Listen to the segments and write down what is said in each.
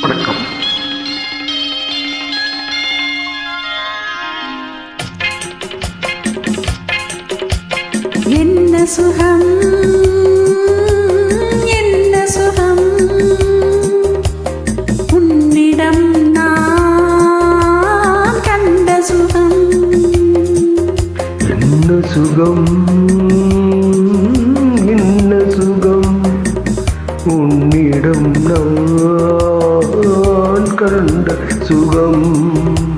வணக்கம். என்ன சுகம்? என்ன சுகம்? உன்னிடம் நான் கண்ட சுகம். என்ன சுகம்? என்ன சுகம்? உன்னிடம் நான் கண்ட சுகம்.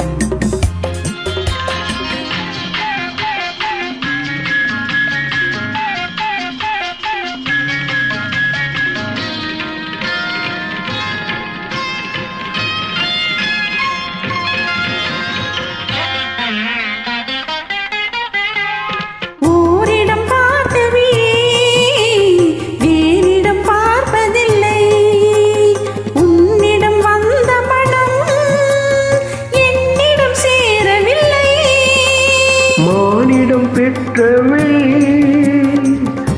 மானிடம் பெற்றவே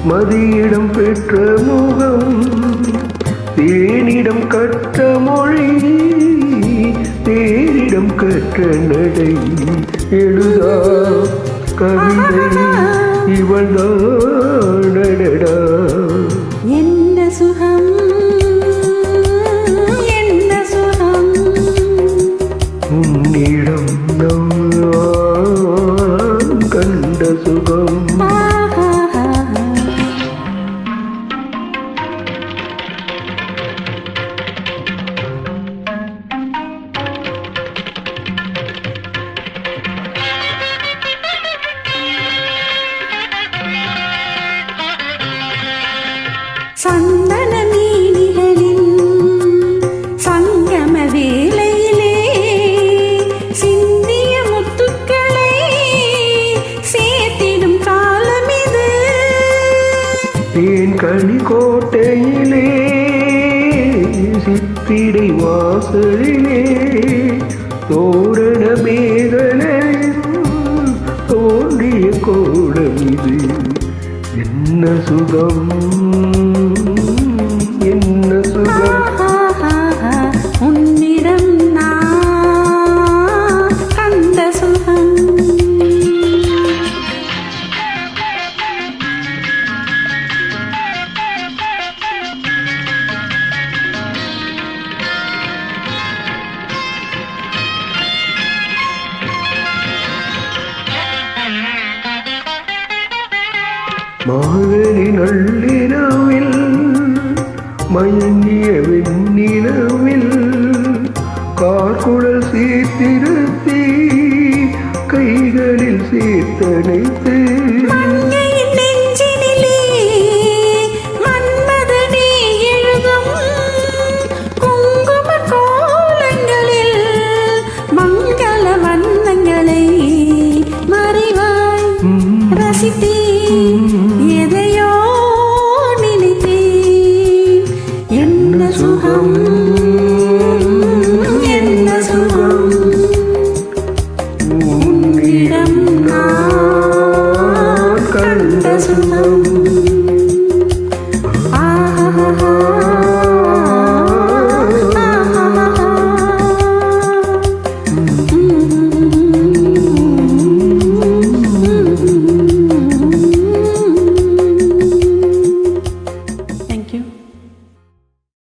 மதியிடம் பெற்ற முகம் தேனிடம் கற்ற மொழி தேனிடம் கற்ற நடை எழுதா கவிதை இவள்தானடா என்ன சுகம் கண்ட சுகம் தேன் சித்திரை வாசலிலே தோரண மேகலையும் தோன்றிய கோடம் இது என்ன சுகம்? மாகனி நள்ளிரவில் மயங்கிய வெண்ணிலவில் கார்குழல் சீர்திருத்தி கைகளில் சேர்த்தனைத்து மங்கையின் எதையோ நினைத்தேன். என்ன சுகம்?